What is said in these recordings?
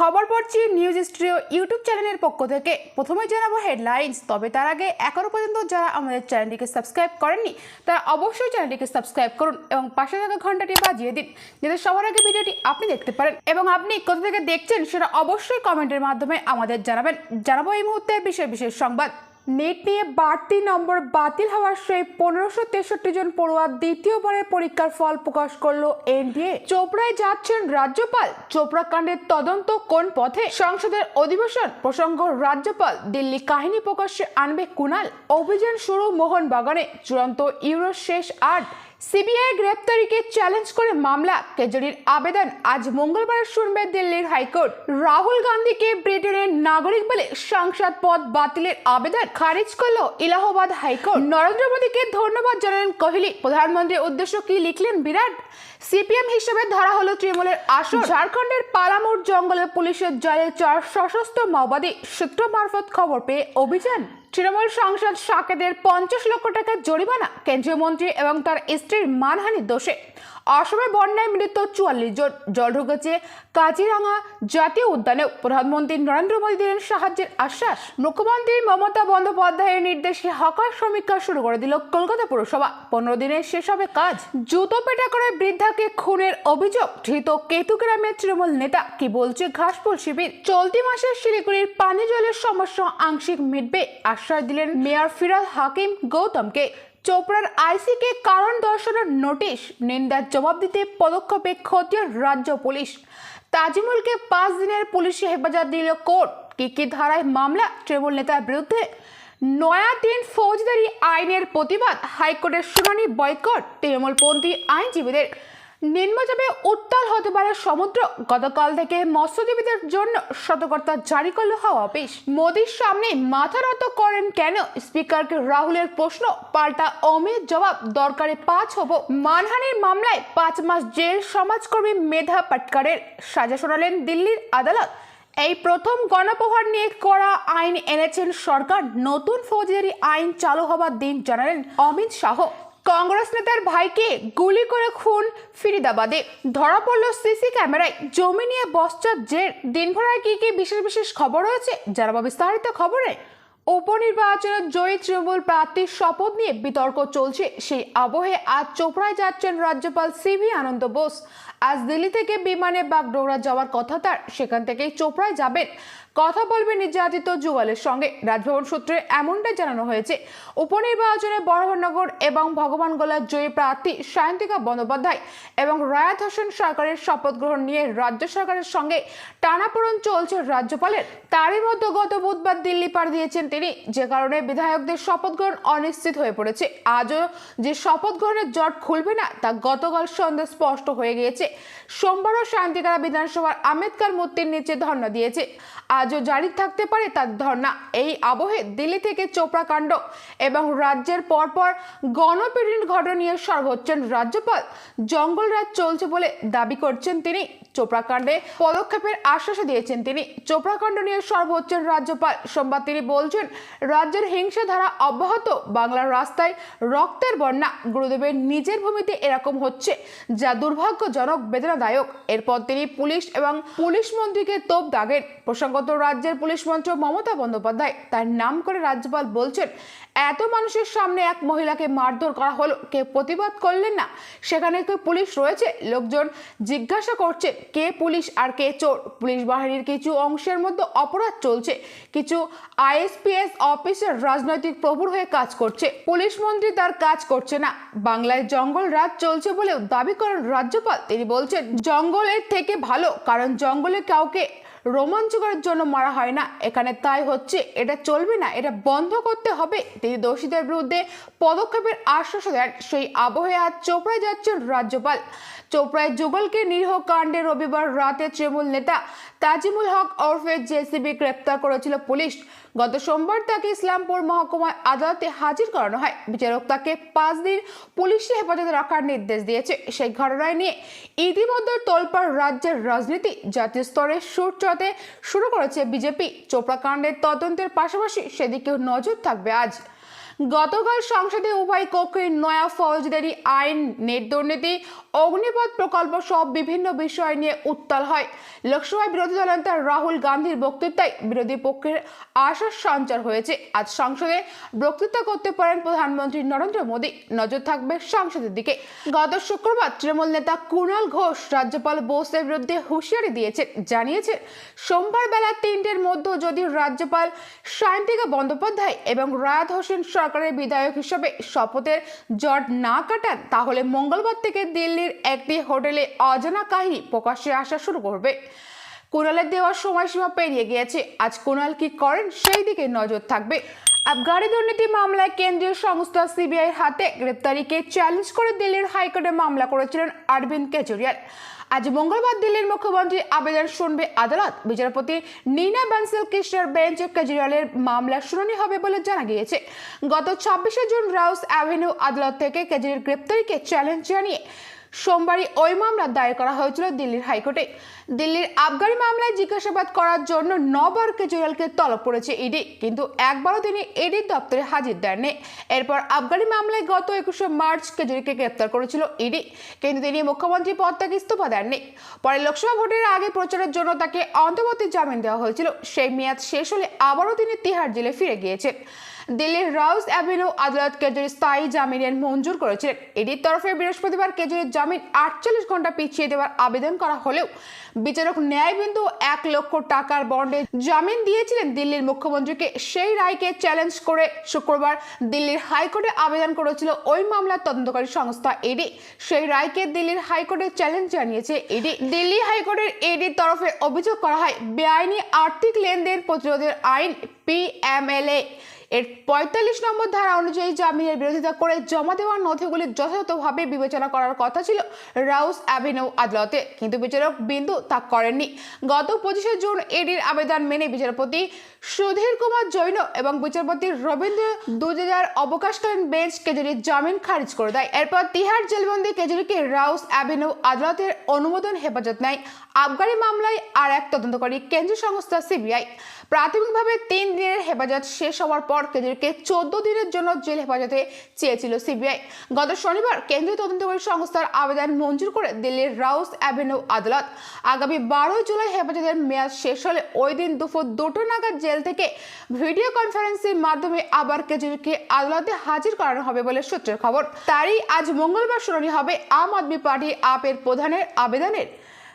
খবর পড়ছি news stereo YouTube চ্যানেলের পক্ষ থেকে। প্রথমে জানাব হেডলাইন্স, তবে তার আগে এখনও পর্যন্ত যারা আমাদের চ্যানেলটিকে সাবস্ক্রাইব করেননি, তারা অবশ্যই চ্যানেলটিকে সাবস্ক্রাইব করুন এবং পাশে থাকা ঘন্টাটি বাজিয়ে দিন, যাতে সবার আগে ভিডিওটি আপনি দেখতে পারেন। এবং আপনি কোথা থেকে দেখছেন, সেটা অবশ্যই কমেন্টের মাধ্যমে আমাদের জানাবেন। জানাব এই মুহূর্তে বিশেষ বিশেষ সংবাদ। নেট নিয়ে বাড়তি নম্বর বাতিল হওয়ার সেই পনেরোশো তেষট্টি জন পড়ুয়া দ্বিতীয়বারের পরীক্ষার ফল প্রকাশ করল এনডিএ। চোপড়ায় যাচ্ছেন রাজ্যপাল। চোপড়া কাণ্ডের তদন্ত কোন পথে? সংসদের অধিবেশন প্রসঙ্গ, রাজ্যপাল দিল্লি কাহিনী প্রকাশ্যে আনবে কুনাল অভিযান শুরু মোহনবাগানে। চূড়ান্ত ইউরো শেষ আট সিবিআই গ্রেপ্তারিকে চ্যালেঞ্জ করে মামলা। কেজরির আবেদন আজ মঙ্গলবার শুনবে দিল্লির হাইকোর্ট। রাহুল গান্ধীকে ব্রিটেনের নাগরিক বলে সংসদ পদ বাতিলের আবেদন খারিজ করল ইলাহাবাদ হাইকোর্ট। নরেন্দ্র মোদীকে ধন্যবাদ জানালেন কোহলি। প্রধানমন্ত্রীর উদ্দেশ্য কি লিখলেন বিরাট? সিপিএম হিসেবে ধরা হলো তৃণমূলের আসন। ঝাড়খণ্ডের পালামুর জঙ্গলে পুলিশের জলে চার সশস্ত্র মাওবাদী সূত্র মারফত খবর পেয়ে অভিযান। তৃণমূল সাংসদ সাকেদের পঞ্চাশ লক্ষ টাকা জরিমানা। কেন্দ্রীয় মন্ত্রী এবং তার স্ত্রীর মানহানি দোষে অসমে বন্যায় মৃত চুয়াল্লিশ জন। জল ঢুকেছে কাজিরাঙা জাতীয় উদ্যানে। প্রধানমন্ত্রী নরেন্দ্র মোদী দিলেন সাহায্যের আশ্বাস। মুখ্যমন্ত্রী মমতা বন্দ্যোপাধ্যায়ের নির্দেশে হকার সমীক্ষা শুরু করে দিল কলকাতা পুরসভা। পনেরো দিনে শেষ হবে কাজ। জুতো পেটা করে বৃদ্ধাকে খুনের অভিযোগ। ধৃত কেতু গ্রামের তৃণমূল নেতা। কি বলছে ঘাসফুল শিবির? চলতি মাসে শিলিগুড়ির পানি জলের সমস্যা আংশিক মিটবে। আশ্বাস দিলেন মেয়র ফিরাদ হাকিম গৌতমকে। চোপড়ার আইসিকে কারণ দর্শানোর নোটিশ, নিন্দার জবাব দিতে পদক্ষেপে ক্ষতীয় রাজ্য পুলিশ। তাজিমুলকে পাঁচ দিনের পুলিশি হেফাজত দিল কোর্ট। কি কি ধারায় মামলা তৃণমূল নেতার বিরুদ্ধে? নয়া তিন ফৌজদারি আইনের প্রতিবাদ, হাইকোর্টের শুনানি বয়কট, তৃণমূলপন্থী আইনজীবীদের। নিম্নচাপে উত্তাল হতে পারে সমুদ্র। গতকাল থেকে মৎস্যজীবীদের জন্য সতর্কতা জারি করল হাওয়া অফিস। মোদীর সামনে মাথা নত করেন কেন? স্পিকারকে রাহুলের প্রশ্ন পাল্টা অমিত জবাব, দরকারে পাঁচ হব। মানহানির মামলায় পাঁচ মাস জেল সমাজকর্মী মেধা পাটকারের সাজা শোনালেন দিল্লির আদালত। এই প্রথম গণপ্রহার নিয়ে করা আইন এনেছেন সরকার। নতুন ফৌজদারি আইন চালু হবার দিন জানালেন অমিত শাহ। কংগ্রেস নেতার ভাইকে গুলি করে খুন ফিরিদাবাদে। ধরা পড়ল সিসি ক্যামেরায়। জমি নিয়ে বস্তার জের। দিনভরায় কি কি বিশেষ বিশেষ খবর রয়েছে, জানাব বিস্তারিত খবরে। উপনির্বাচনের জয়ী তৃণমূল প্রার্থীর শপথ নিয়ে বিতর্ক চলছে। সেই আবহে আজ চোপড়ায় যাচ্ছেন রাজ্যপাল সিভি আনন্দ বোস। আজ দিল্লি থেকে বিমানে বাগডোগরা যাওয়ার কথা তার। সেখান থেকেই চোপড়ায় যাবেন। কথা বলবেন নির্যাতিত যুগলের সঙ্গে। রাজভবন সূত্রে এমনটাই জানানো হয়েছে। উপনির্বাচনে বড়ভনগর এবং ভগবানগোলার জয়ী প্রার্থী সায়ন্তিকা বন্দ্যোপাধ্যায় এবং রায়াত হোসেন সরকারের শপথ গ্রহণ নিয়ে রাজ্য সরকারের সঙ্গে টানাপোড়ন চলছে রাজ্যপালের। তারই মধ্যে গত বুধবার দিল্লি পাড়ি দিয়েছেন তিনি। যে কারণে বিধায়কদের শপথ গ্রহণ অনিশ্চিত হয়ে পড়েছে। আজও যে শপথ গ্রহণের জট খুলবে না, তা গতকাল সন্ধ্যে স্পষ্ট হয়ে গিয়েছে। সোমবারও শান্তিকারা বিধানসভার আম্বেদকর মূর্তির নিচে ধর্ণা দিয়েছে। আজও জারি থাকতে পারে তার ধর্ণা। এই আবহে দিল্লি থেকে চোপড়া কাণ্ড এবং রাজ্যের পরপর গণপীড়ন ঘটনা নিয়ে সরব হচ্ছেন রাজ্যপাল জঙ্গলরাজ চলছে বলে দাবি করছেন তিনি। চোপড়া কাণ্ডে পদক্ষেপের আশ্বাস দিয়েছেন তিনি। চোপড়া কাণ্ড নিয়ে সরব হচ্ছেন রাজ্যপাল সোমবার তিনি বলছেন, রাজ্যের হিংসা ধারা অব্যাহত, বাংলার রাস্তায় রক্তের বন্যা, গুরুদেবের নিজের ভূমিতে এরকম হচ্ছে, যা দুর্ভাগ্যজনক, বেদনাদায়ক। এরপর তিনি পুলিশ এবং পুলিশ মন্ত্রীকে তোপ দাগেন। প্রসঙ্গত রাজ্যের পুলিশ মন্ত্রী মমতা বন্দ্যোপাধ্যায় তার নাম করে রাজ্যপাল বলছেন, এত মানুষের সামনে এক মহিলাকে মারধর করা হলো, কে প্রতিবাদ করলেন না? সেখানে কেউ পুলিশ রয়েছে? লোকজন জিজ্ঞাসা করছে, কে পুলিশ আর কে চোর? পুলিশ বাহিনীর কিছু অংশের মধ্যে অপরাধ চলছে। কিছু আইএসপিএস অফিসার রাজনৈতিক প্রভুর হয়ে কাজ করছে। পুলিশ মন্ত্রী তার কাজ করছে না। বাংলায় জঙ্গল রাজ চলছে বলেও দাবি করেন রাজ্যপাল। তিনি বলছেন, জঙ্গলের থেকে ভালো, কারণ জঙ্গলে কাউকে রোমাঞ্চকরের জন্য মারা হয় না। এখানে তাই হচ্ছে, এটা চলবে না, এটা বন্ধ করতে হবে। তিনি দোষীদের বিরুদ্ধে পদক্ষেপের আশ্বাস দেন সেই আবহে আজ চোপড়ায় যাচ্ছেন রাজ্যপাল। চোপড়ায় যুগলকে নিরীহ কাণ্ডে রবিবার রাতে তৃণমূল নেতা তাজিমুল হক ওরফে জেসিবি গ্রেপ্তার করেছিল পুলিশ। গত সোমবার তাকে ইসলামপুর মহকুমায় আদালতে হাজির করানো হয়। বিচারক তাকে পাঁচ দিন পুলিশি হেফাজতে রাখার নির্দেশ দিয়েছে। সেই ঘটনায় নিয়ে ইতিমধ্যে তোলপাড় রাজ্যের রাজনীতি জাতীয় স্তরে সুর চড়াতে শুরু করেছে বিজেপি। চোপড়া কাণ্ডের তদন্তের পাশাপাশি সেদিকেও নজর থাকবে আজ। গতকাল সংসদে উভয় কক্ষের নয়া ফৌজদারি আইন, নেট দুর্নীতি অগ্নিপথ প্রকল্প সব বিভিন্ন বিষয় নিয়ে উত্তাল হয়। লোকসভায় বিরোধী দলনেতা রাহুল গান্ধীর বক্তৃতায় বিরোধী পক্ষের আশার সঞ্চার হয়েছে। আজ সংসদে বক্তৃতা করতে পারেন প্রধানমন্ত্রী নরেন্দ্র মোদী। নজর থাকবে সংসদের দিকে। গত শুক্রবার তৃণমূল নেতা কুণাল ঘোষ রাজ্যপাল বোসের বিরুদ্ধে হুঁশিয়ারি দিয়েছেন। জানিয়েছেন, সোমবার বেলা তিনটের মধ্যে যদি রাজ্যপাল সায়ন্তিকা বন্দ্যোপাধ্যায় এবং রায়াত হোসেন সরকারের বিধায়ক হিসেবে শপথের জট না কাটান, তাহলে মঙ্গলবার থেকে দিল্লির একটি হোটেলে অজানা কাহিনী প্রকাশ্যে আসা শুরু করবে। কুণালের দেওয়ার সময়সীমা পেরিয়ে গিয়েছে। আজ কুণাল কি করেন সেই দিকে নজর থাকবে। আবগারি দুর্নীতি মামলায় কেন্দ্রীয় সংস্থা সিবিআই হাতে গ্রেপ্তারিকে চ্যালেঞ্জ করে দিল্লির হাইকোর্টে মামলা করেছিলেন অরবিন্দ কেজরিওয়াল। আজ মঙ্গলবার দিল্লির মুখ্যমন্ত্রী আবেদন শুনবে আদালত। বিচারপতি নীনা বানসাল কৃষ্ণের বেঞ্চ কেজরিওয়ালের মামলা শুনানি হবে বলে জানা গিয়েছে। গত ছাব্বিশে জুন রাউস অ্যাভিনিউ আদালত থেকে কেজরির গ্রেপ্তারিকে চ্যালেঞ্জ জানিয়ে সোমবারই ওই মামলা দায়ের করা হয়েছিল দিল্লির হাইকোর্টে। দিল্লির আবগারি মামলায় জিজ্ঞাসাবাদ করার জন্য নবার কেজরিওয়ালকে তলব করেছে ইডি, কিন্তু একবারও তিনি ইডির দপ্তরে হাজির দেননি। এরপর আবগারি মামলায় গত একুশে মার্চ কেজরিকে গ্রেপ্তার করেছিল ইডি, কিন্তু তিনি মুখ্যমন্ত্রী পদ থেকে ইস্তফা দেননি। পরে লোকসভা ভোটের আগে প্রচারের জন্য তাকে অন্তর্বর্তী জামিন দেওয়া হয়েছিল। সেই মেয়াদ শেষ হলে আবারও তিনি তিহার জেলে ফিরে গিয়েছেন। দিল্লির রাউস অ্যাভিনিউ আদালত কেজরির স্থায়ী জামিনের মঞ্জুর করেছিলেন। এটির তরফে বৃহস্পতিবার কেজরির জামিন আটচল্লিশ ঘণ্টা পিছিয়ে দেওয়ার আবেদন করা হলেও বিচারক ন্যায়বিন্দু এক লক্ষ টাকার বন্ডে জামিন দিয়েছিলেন দিল্লির মুখ্যমন্ত্রীকে। সেই রায়কে চ্যালেঞ্জ করে শুক্রবার দিল্লির হাইকোর্টে আবেদন করেছিল ওই মামলার তদন্তকারী সংস্থা এডি। সেই রায়কে দিল্লির হাইকোর্টে চ্যালেঞ্জ জানিয়েছে এডি। দিল্লি হাইকোর্টের ইডির তরফে অভিযোগ করা হয়, বেআইনি আর্থিক লেনদেন প্রতিরোধের আইন পিএমএলএ এর পঁয়তাল্লিশ নম্বর ধারা অনুযায়ী জামিনের বিরোধিতা করে জমা দেওয়া নথিগুলি যথাযথভাবে বিবেচনা করার কথা ছিল রাউস অ্যাভিনিউ আদালতে। কিন্তু বিচারক বিন্দু তা করেননি। গত পঁচিশে জুন এডির আবেদন মেনে বিচারপতি সুধীর কুমার জৈন এবং বিচারপতি রবীন্দ্র দুজার অবকাশকালীন বেঞ্চ কেজরির জামিন খারিজ করে দেয়। এরপর তিহার জেলবন্দি কেজরিকে রাউস অ্যাভিনিউ আদালতের অনুমোদন হেফাজত নেয়। আবগারি মামলায় আর এক তদন্তকারী কেন্দ্রীয় সংস্থা সিবিআই। প্রাথমিকভাবে তিন দিনের হেফাজত শেষ হওয়ার পর কেজরিকে চোদ্দ দিনের জন্য জেল হেফাজতে চেয়েছিল সিবিআই। গত শনিবার কেন্দ্রীয় তদন্তকারী সংস্থার আবেদন মঞ্জুর করে দিল্লির রাউস অ্যাভিনিউ আদালত আগামী বারোই জুলাই হেফাজতের মেয়াদ শেষ হলে ওই দিন দুপুর দুটো নাগাদ জেল থেকে ভিডিও কনফারেন্সের মাধ্যমে আবার কেজরিকে আদালতে হাজির করানো হবে বলে সূত্রের খবর। তারই আজ মঙ্গলবার শুনানি হবে আম আদমি পার্টি আপের প্রধানের আবেদনের।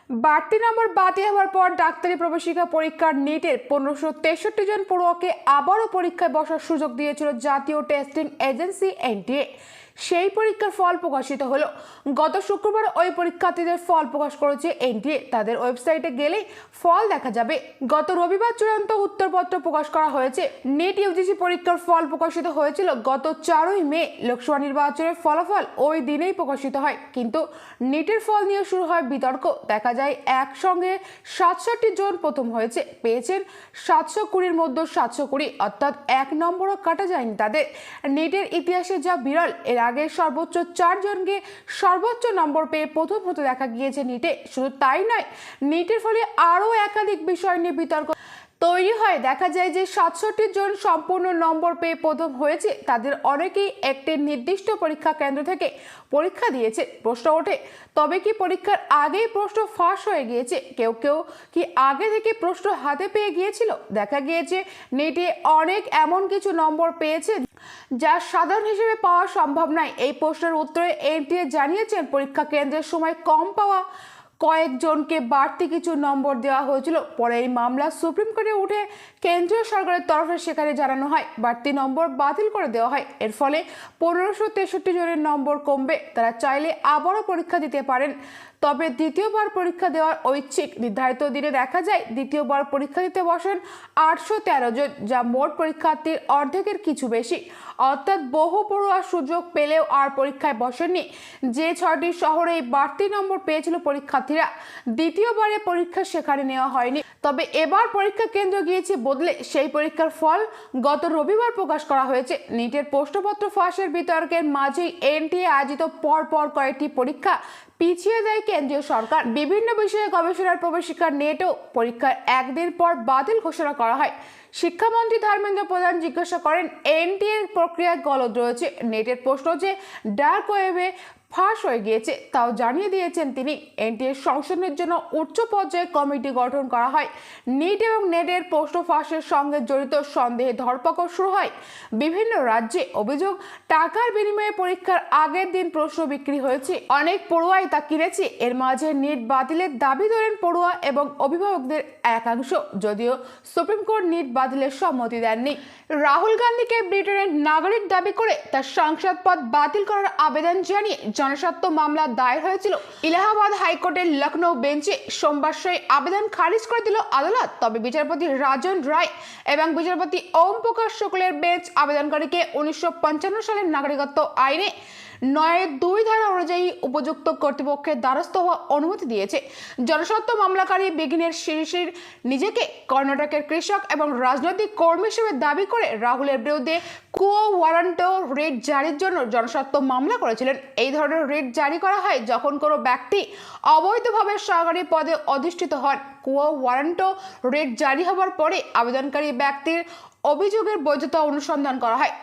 বাড়তি নম্বর বাতিল হওয়ার পর ডাক্তারি প্রবেশিকা পরীক্ষার নিটের পনেরোশো তেষট্টি জন পড়ুয়াকে আবারও পরীক্ষায় বসার সুযোগ দিয়েছিল জাতীয় টেস্টিং এজেন্সি এনটিএ। সেই পরীক্ষার ফল প্রকাশিত হলো। গত শুক্রবার ওই পরীক্ষার্থীদের ফল প্রকাশ করেছে এনটিএ। তাদের ওয়েবসাইটে গেলেই ফল দেখা যাবে। গত রবিবার চূড়ান্ত উত্তরপত্র প্রকাশ করা হয়েছে। নিট ইউজিসি পরীক্ষার ফল প্রকাশিত হয়েছিল গত চারই মে। লোকসভা নির্বাচনের ফলাফল ওই দিনেই প্রকাশিত হয়। কিন্তু নেটের ফল নিয়ে শুরু হয় বিতর্ক। দেখা যায় একসঙ্গে সাতষট্টি জন প্রথম হয়েছে। পেয়েছেন সাতশো কুড়ির মধ্যে সাতশো কুড়ি। অর্থাৎ এক নম্বরও কাটা যায়নি তাদের। নেটের ইতিহাসে যা বিরল, এর আগে সর্বোচ্চ চারজনকে সর্বোচ্চ নম্বর পেয়ে প্রথম হতে দেখা গিয়েছে নিটে। শুধু তাই নয়, নিটের ফলে আরও একাধিক বিষয় নিয়ে বিতর্ক তৈরি হয়। দেখা যায় যে সাতষট্টি জন সম্পূর্ণ নম্বর পেয়ে প্রথম হয়েছে। তাদের অনেকেই একটি নির্দিষ্ট পরীক্ষা কেন্দ্র থেকে পরীক্ষা দিয়েছে। প্রশ্ন ওঠে, তবে কি পরীক্ষার আগেই প্রশ্ন ফাঁস হয়ে গিয়েছে? কেউ কেউ কি আগে থেকে প্রশ্ন হাতে পেয়ে গিয়েছিল? দেখা গিয়েছে নেটে অনেক এমন কিছু নম্বর পেয়েছে যা সাধারণ হিসেবে পাওয়া সম্ভব নয়। এই প্রশ্নের উত্তরে এনটিএ জানিয়েছেন, পরীক্ষা কেন্দ্রের সময় কম পাওয়া কয়েকজনকে বাড়তি কিছু নম্বর দেওয়া হয়েছিল। পরে এই মামলা সুপ্রিম কোর্টে উঠে কেন্দ্রীয় সরকারের তরফে সেখানে জানানো হয়। বাড়তি নম্বর বাতিল করে দেওয়া হয়। এর ফলে পনেরোশো তেষট্টি জনের নম্বর কমবে। তারা চাইলে আবারও পরীক্ষা দিতে পারেন। তবে দ্বিতীয়বার পরীক্ষা দেওয়ার ঐচ্ছিক নির্ধারিত দিনে দেখা যায় দ্বিতীয়বার পরীক্ষা দিতে বসেন আটশো তেরো জন, যা মোট পরীক্ষার্থীর অর্ধেকের কিছু বেশি। অর্থাৎ বহু পড়ুয়ার সুযোগ পেলেও আর পরীক্ষায় বসেননি। যে ছয়টি শহরে এই বাড়তি নম্বর পেয়েছিল পরীক্ষার্থীরা দ্বিতীয়বারে পরীক্ষা সেখানে নেওয়া হয়নি। তবে এবার পরীক্ষা কেন্দ্র গিয়েছে বদলে সেই পরীক্ষার ফল গত রবিবার প্রকাশ করা হয়েছে। নিটের প্রশ্নপত্র ফাঁসের বিতর্কের মাঝেই এনটিএ আয়োজিত পরপর কয়েকটি পরীক্ষা পিছিয়ে দেয় কেন্দ্রীয় সরকার। বিভিন্ন বিষয়ে গবেষণার প্রবেশিকার নেটও পরীক্ষার একদিন পর বাতিল ঘোষণা করা হয়। শিক্ষামন্ত্রী ধর্মেন্দ্র প্রধান জিজ্ঞাসা করেন, এনটিএর প্রক্রিয়ায় গলদ রয়েছে। নেটের প্রশ্ন যে, ডার্ক ওয়েবে ফাঁস হয়ে গিয়েছে। তাও জানিয়ে দিয়েছেন তিনি, এনটিএ সংশোধনের জন্য উচ্চ পর্যায়ে কমিটি গঠন করা হয়। নিট এবং নেটের প্রশ্ন ফাঁসের সঙ্গে জড়িত সন্দেহে ধরপাকড় শুরু হয়। বিভিন্ন রাজ্যে অভিযোগ, টাকার বিনিময়ে পরীক্ষার আগের দিন প্রশ্ন বিক্রি হয়েছে। অনেক পড়ুয়াই তা কিনেছে। এর মাঝে নিট বাতিলের দাবি ধরেন পড়ুয়া এবং অভিভাবকদের একাংশ। যদিও সুপ্রিম কোর্ট নিট বাতিলের সম্মতি দেননি। রাহুল গান্ধীকে ব্রিটেনের নাগরিক দাবি করে তার সংসদ পদ বাতিল করার আবেদন জানিয়ে জনস্বার্থ মামলা দায়ের হয়েছিল। ইলাহাবাদ হাইকোর্টের লখনৌ বেঞ্চে সোমবার সেই আবেদন খারিজ করে দিল আদালত। তবে বিচারপতি রাজন রায় এবং বিচারপতি ওম প্রকাশ শুক্লের বেঞ্চ আবেদনকারীকে উনিশশো পঞ্চান্ন সালের নাগরিকত্ব আইনে নয়ের দুই ধারা অনুযায়ী উপযুক্ত কর্তৃপক্ষের দ্বারস্থ হওয়া অনুমতি দিয়েছে। জনস্বার্থ মামলাকারী বিঘ্নের শিরিষির নিজেকে কর্ণাটকের কৃষক এবং রাজনৈতিক কর্মী হিসেবে দাবি করে রাহুলের বিরুদ্ধে কুয়ো ওয়ারান্ট রেট জারির জন্য জনস্বার্থ মামলা করেছিলেন। এই ধরনের রেট জারি করা হয় যখন কোনো ব্যক্তি অবৈধভাবে সরকারি পদে অধিষ্ঠিত হন। কুয়ো ওয়ারান্ট রেট জারি হওয়ার পরে আবেদনকারী ব্যক্তির অভিযোগের বৈধতা অনুসন্ধান করা হয়।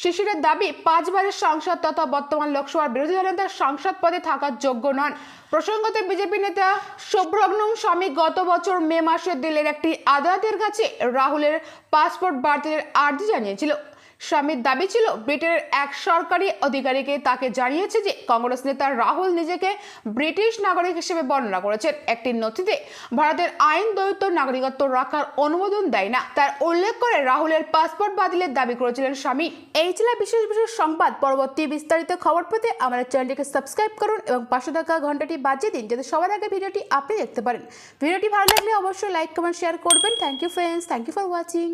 শিশিরের দাবি, পাঁচবারের সাংসদ তথা বর্তমান লোকসভার বিরোধী দলের নেতা সাংসদ পদে থাকার যোগ্য নন। প্রসঙ্গতে, বিজেপি নেতা সুব্রগ্নম স্বামী গত বছর মে মাসে দিল্লির একটি আদালতের কাছে রাহুলের পাসপোর্ট বাতিলের আর্জি জানিয়েছিল। স্বামীর দাবি ছিল ব্রিটেনের এক সরকারি অধিকারীকে তাকে জানিয়েছে যে কংগ্রেস নেতা রাহুল নিজেকে ব্রিটিশ নাগরিক হিসেবে বর্ণনা করেছেন। একটি নথিতে ভারতের আইন দ্বৈত নাগরিকত্ব রাখার অনুমোদন দেয় না। তার উল্লেখ করে রাহুলের পাসপোর্ট বাতিলের দাবি করেছিলেন স্বামী। এই ছিল বিশেষ বিশেষ সংবাদ। পরবর্তী বিস্তারিত খবর পেতে আমাদের চ্যানেলটিকে সাবস্ক্রাইব করুন এবং পাশে থাকা ঘন্টাটি বাজিয়ে দিন যাতে সবার আগে ভিডিওটি আপনি দেখতে পারেন। ভিডিওটি ভালো লাগলে অবশ্যই লাইক, কমেন্ট শেয়ার করবেন। Thank you friends thank you for watching